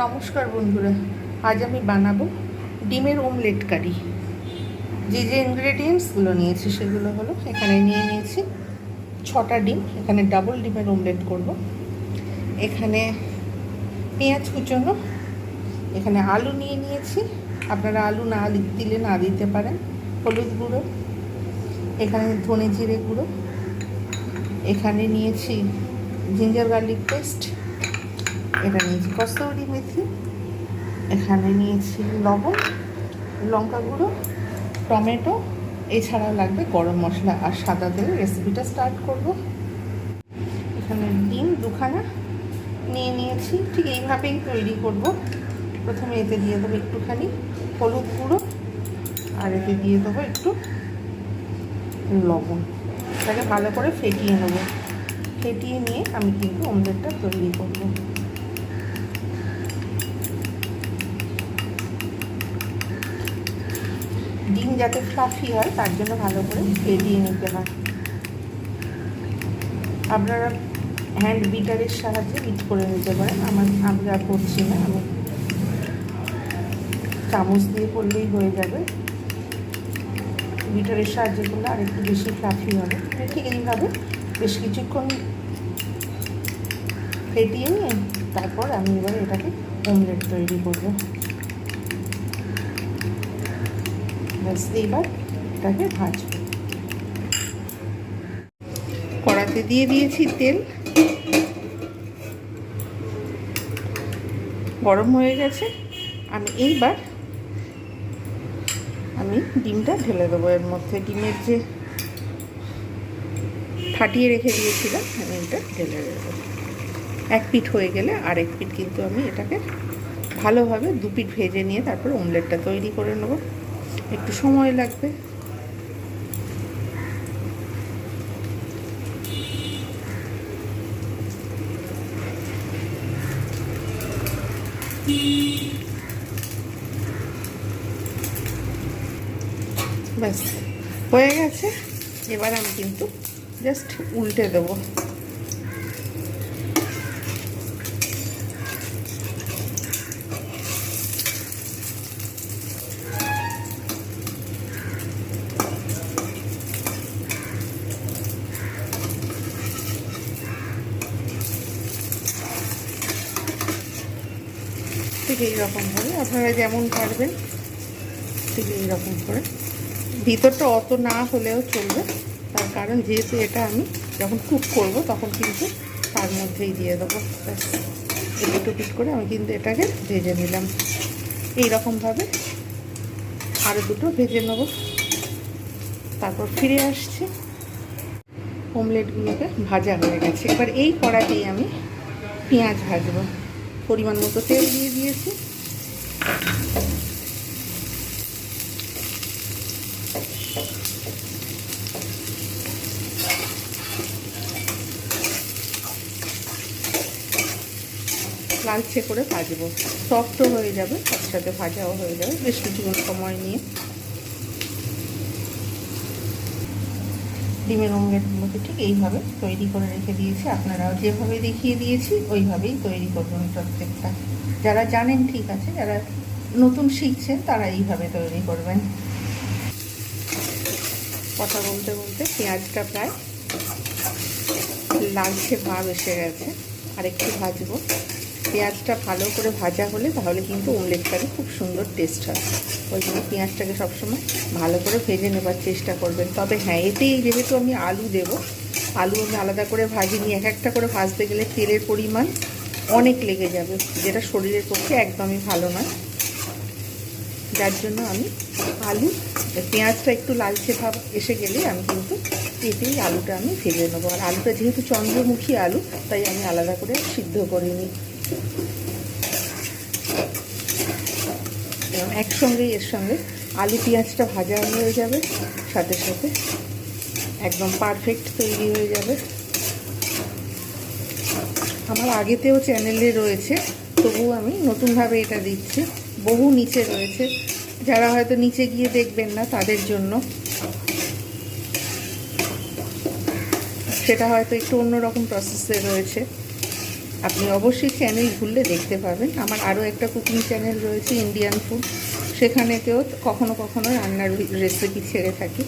নমস্কার বন্ধুরা, আজ আমি বানাবো ডিমের ওমলেট কারি যে যে ইনগ্রেডিয়েন্টসগুলো নিয়েছি সেগুলো হলো, এখানে নিয়ে নিয়েছি ছটা ডিম, এখানে ডাবল ডিমের ওমলেট করব। এখানে পেঁয়াজ কুচোনো, এখানে আলু নিয়ে নিয়েছি, আপনারা আলু না দিলে না দিতে পারেন, হলুদ গুঁড়ো, এখানে ধনে জিরে গুঁড়ো, এখানে নিয়েছি জিঞ্জার গার্লিক পেস্ট এটা নিয়েছি কস্তুরি মেথি, এখানে নিয়েছি লবণ, লঙ্কা গুঁড়ো, টমেটো, এছাড়াও লাগবে গরম মশলা আর সাদা তেলে। রেসিপিটা স্টার্ট করব। এখানে ডিম দুখানা নিয়ে নিয়েছি। ঠিক এইভাবেই তৈরি করব। প্রথমে এতে দিয়ে দেবো একটুখানি হলুদ গুঁড়ো আর এতে দিয়ে দেবো একটু লবণ। এটাকে ভালো করে ফেটিয়ে নেব। ফেটিয়ে নিয়ে আমি কিন্তু অমলেটটা তৈরি করব। ডিম যাতে ফ্লাফি হয়, তার জন্য ভালো করে ফেটিয়ে নিতে হয়। আপনারা হ্যান্ড বিটারের সাহায্যে বিট করে নিতে পারেন। আমার আমি আর করছি না। আমি চামচ দিয়ে করলেই হয়ে যাবে। বিটারের সাহায্যে করলে আর একটু বেশি ফ্লাফি হবে। ঠিক এইভাবে বেশ কিছুক্ষণ ফেটিয়ে নিয়ে তারপর আমি এবার এটাকে অমলেট তৈরি করব। এইবার এটাকে ভাজবো। কড়াতে দিয়ে দিয়েছি তেল। গরম হয়ে গেছে। আমি এইবার আমি ডিমটা ঢেলে দেবো। এর মধ্যে ডিমের যে ফাটিয়ে রেখে দিয়েছিলাম, আমি এটা ঢেলে দেবো। এক পিঠ হয়ে গেলে আরেক পিঠ কিন্তু আমি এটাকে ভালোভাবে দু পিঠ ভেজে নিয়ে তারপর অমলেটটা তৈরি করে নেব। একটু সময় লাগবে। ব্যাস হয়ে গেছে। এবার আমি কিন্তু জাস্ট উল্টে দেবো। ঠিক এইরকম করে, আপনারা যেমন পারবেন ঠিক এইরকম করে। ভিতরটা অত না হলেও চলবে, তার কারণ যেহেতু এটা আমি যখন কুক করব তখন কিন্তু তার মধ্যেই দিয়ে দেবো। দুটো পিট করে আমি কিন্তু এটাকে ভেজে নিলাম। এইরকমভাবে আরও দুটো ভেজে নেব। তারপর ফিরে আসছি। অমলেটগুলোকে ভাজা হয়ে গেছে। এবার এই কড়াতেই আমি পেঁয়াজ ভাজবো। পরিমাণ মতো তেল দিয়ে দিয়েছি। লালচে করে ভাজবো। সফটও হয়ে যাবে, তার সাথে ভাজাও হয়ে যাবে। বেশ কিছুক্ষণ সময় নিয়ে ডিমের অমলেটগুলোকে ঠিক এইভাবে তৈরি করে রেখে দিয়েছি। আপনারাও যেভাবে দেখিয়ে দিয়েছি, ওইভাবেই তৈরি করবেন প্রত্যেকটা। যারা জানেন ঠিক আছে, যারা নতুন শিখছেন, তারা এইভাবে তৈরি করবেন। কথা বলতে বলতে পেঁয়াজটা প্রায় লালচে ভাব এসে গেছে। আর একটু ভাজবো। পেঁয়াজটা ভালো করে ভাজা হলে তাহলে কিন্তু অমলেটটাকে খুব সুন্দর টেস্ট হয়। ওই জন্য পেঁয়াজটাকে সবসময় ভালো করে ভেজে নেবার চেষ্টা করবেন। তবে হ্যাঁ এতেই যেহেতু আমি আলু দেব, আলু আমি আলাদা করে ভাজিনি, এক একটা করে ভাজতে গেলে তেলের পরিমাণ অনেক লেগে যাবে, যেটা শরীরের পক্ষে একদমই ভালো নয়। যার জন্য আমি আলু, পেঁয়াজটা একটু লালচে ভাব এসে গেলে আমি কিন্তু এতেই আলুটা আমি ভেজে নেব। আর আলুটা যেহেতু চন্দ্রমুখী আলু, তাই আমি আলাদা করে সিদ্ধ করিনি একসঙ্গেই এর সঙ্গে আলু পেঁয়াজটা ভাজা হয়ে যাবে, সাথে সাথে একদম পারফেক্ট তৈরি হয়ে যাবে। আমার আগেতেও চ্যানেলে রয়েছে, তবুও আমি নতুনভাবে এটা দিচ্ছি। বহু নিচে রয়েছে, যারা হয়তো নিচে গিয়ে দেখবেন না তাদের জন্য। সেটা হয়তো একটু অন্যরকম প্রসেসে রয়েছে। আপনি অবশ্যই চ্যানেল ঘুরলে দেখতে পাবেন। আমার আরও একটা কুকিং চ্যানেল রয়েছে ইন্ডিয়ান ফুড সেখানেতেও কখনো কখনো রান্নার রেসিপি ছেড়ে থাকি।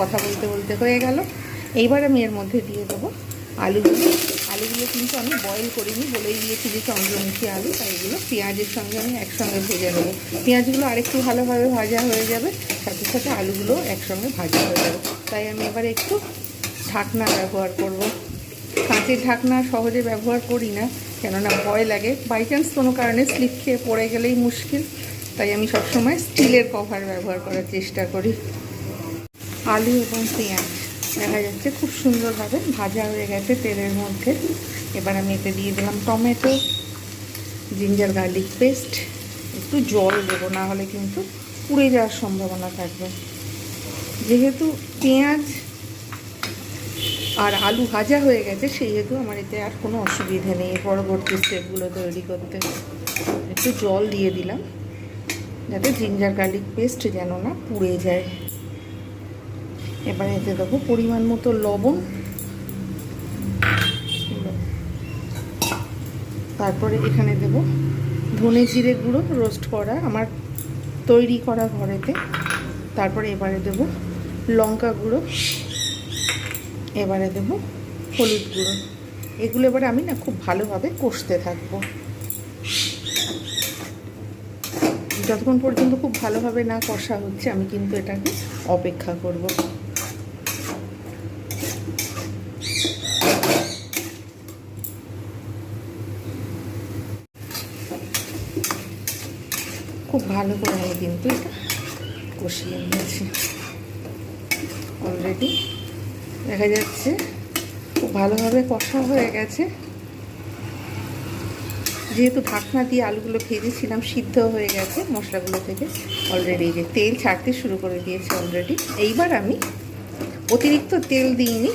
কথা বলতে বলতে হয়ে গেল। এইবার আমি এর মধ্যে দিয়ে দেবো আলুগুলো আলুগুলো কিন্তু আমি বয়েল করিনি, বলেই দিয়েছি যে চন্দ্রমুখী আলু, তাই এগুলো পেঁয়াজের সঙ্গে আমি একসঙ্গে ভেজে নেব। পেঁয়াজগুলো আরেকটু ভালোভাবে ভাজা হয়ে যাবে, সাথে সাথে আলুগুলো একসঙ্গে ভাজা হয়ে যাবে। তাই আমি এবার একটু ঢাকনা ব্যবহার করব। কাঁচের ঢাকনা সহজে ব্যবহার করি না, কেননা ভয় লাগে। বাই চান্স কোনো কারণে স্লিপ খেয়ে পড়ে গেলেই মুশকিল, তাই আমি সবসময় স্টিলের কভার ব্যবহার করার চেষ্টা করি। আলু এবং পেঁয়াজ, দেখা যাচ্ছে খুব সুন্দরভাবে ভাজা হয়ে গেছে তেলের মধ্যে। এবার আমি এতে দিয়ে দিলাম টমেটো জিঞ্জার গার্লিক পেস্ট একটু জল দেবো না হলে কিন্তু পুড়ে যাওয়ার সম্ভাবনা থাকবে। যেহেতু পেঁয়াজ আর আলু ভাজা হয়ে গেছে, সেহেতু আমার এতে আর কোনো অসুবিধে নেই। পরবর্তী স্টেপগুলো তৈরি করতে একটু জল দিয়ে দিলাম, যাতে জিঞ্জার গার্লিক পেস্ট যেন না পুড়ে যায়। এবার এতে দেবো পরিমাণ মতো লবণ। তারপরে এখানে দেব ধনে জিরে গুঁড়ো, রোস্ট করা, আমার তৈরি করা ঘরেতে। তারপরে এবারে দেব লঙ্কা গুঁড়ো। এবারে দেব হলুদ গুঁড়ো। এগুলো এবারে আমি না খুব ভালোভাবে কষতে থাকব। যতক্ষণ পর্যন্ত খুব ভালোভাবে না কষা হচ্ছে, আমি কিন্তু এটাকে অপেক্ষা করব। খুব ভালো করে আমি কিন্তু এটা কষিয়ে নিয়েছি। অলরেডি দেখা যাচ্ছে। খুব ভালোভাবে কষা হয়ে গেছে। যেহেতু ঢাকনা দিয়ে আলুগুলো ভেজেছিলাম সিদ্ধ হয়ে গেছে মশলাগুলো থেকে অলরেডি যে তেল ছাড়তে শুরু করে দিয়েছে অলরেডি এইবার আমি অতিরিক্ত তেল দিইনি।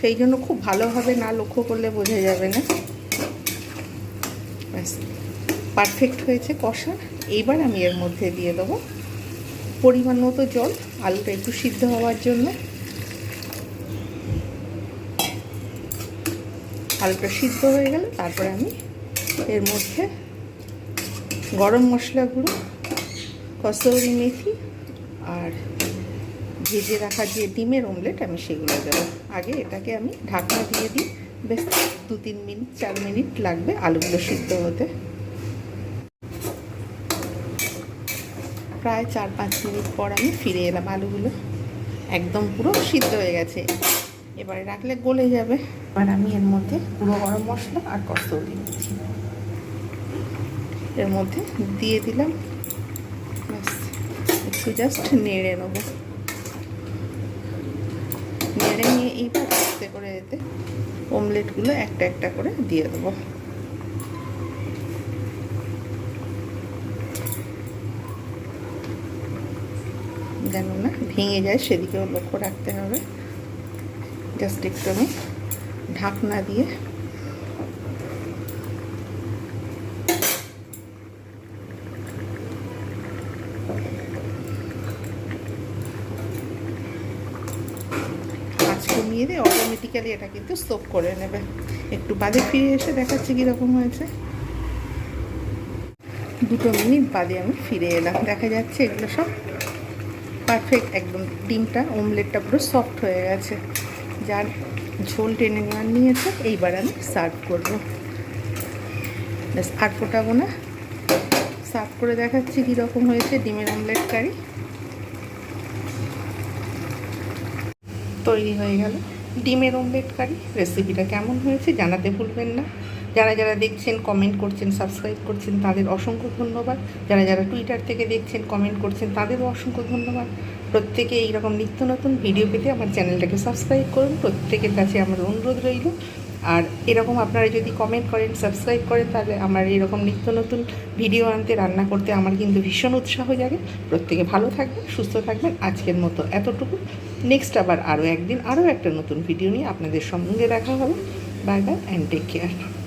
সেই জন্য খুব ভালোভাবে না লক্ষ্য করলে বোঝা যাবে না। ব্যাস পারফেক্ট হয়েছে কষা। এইবার আমি এর মধ্যে দিয়ে দেবো পরিমাণ মতো জল। আলুটা একটু সিদ্ধ হওয়ার জন্য। আলুটা সিদ্ধ হয়ে গেল, তারপরে আমি এর মধ্যে গরম মশলা গুঁড়ো, কসৌরি মেথি আর ভেজে রাখা যে ডিমের অমলেট আমি সেগুলো দেবো। আগে এটাকে আমি ঢাকনা দিয়ে দিই, বেশ দু তিন মিনিট, চার মিনিট লাগবে আলুগুলো সিদ্ধ হতে। প্রায় চার পাঁচ মিনিট পর আমি ফিরে এলাম, আলুগুলো একদম পুরো সিদ্ধ হয়ে গেছে। এবারে রাখলে গলে যাবে। এবার আমি এর মধ্যে পুরো গরম মশলা আর কস্তুরি দিচ্ছি। এর মধ্যে দিয়ে দিলাম। একটু জাস্ট নেড়ে নেব। নেড়ে নিয়ে এইবার আস্তে করে এতে অমলেটগুলো একটা একটা করে দিয়ে দেবো। যেন না ভেঙে যায়, সেদিকেও লক্ষ্য রাখতে হবে। জাস্ট একটু আমি ঢাকনা দিয়ে। আঁচ কমিয়ে দিয়ে অটোমেটিক্যালি এটা কিন্তু স্টোপ করে নেবে। একটু বাদে ফিরে এসে দেখাচ্ছি কীরকম হয়েছে। দুটো মিনিট বাদে আমি ফিরে এলাম। দেখা যাচ্ছে এগুলো সব পারফেক্ট একদম ডিমটা অমলেটটা পুরো সফট হয়ে গেছে। যার ঝোল টেনে নেওয়ার নিয়েছে, এইবার আমি সার্ভ করব। আর ফোটাবো না। সার্ভ করে দেখাচ্ছি কীরকম হয়েছে ডিমের অমলেট কারি তৈরি হয়ে গেল। ডিমের অমলেট কারি রেসিপিটা কেমন হয়েছে জানাতে ভুলবেন না। যারা যারা দেখছেন কমেন্ট করছেন সাবস্ক্রাইব করছেন, তাদের অসংখ্য ধন্যবাদ। যারা যারা টুইটার থেকে দেখছেন কমেন্ট করছেন, তাদেরও অসংখ্য ধন্যবাদ। প্রত্যেকে এইরকম নিত্য নতুন ভিডিও পেতে আমার চ্যানেলটাকে সাবস্ক্রাইব করুন। প্রত্যেকের কাছে আমার অনুরোধ রইল। আর এরকম আপনারা যদি কমেন্ট করেন সাবস্ক্রাইব করেন, তাহলে আমার এরকম নিত্য নতুন ভিডিও আনতে, রান্না করতে আমার কিন্তু ভীষণ উৎসাহ জাগে। প্রত্যেকে ভালো থাকবেন, সুস্থ থাকবেন। আজকের মতো এতটুকু। নেক্সট আবার আরও একদিন, আরও একটা নতুন ভিডিও নিয়ে আপনাদের সঙ্গে দেখা হবে। Bye bye and take care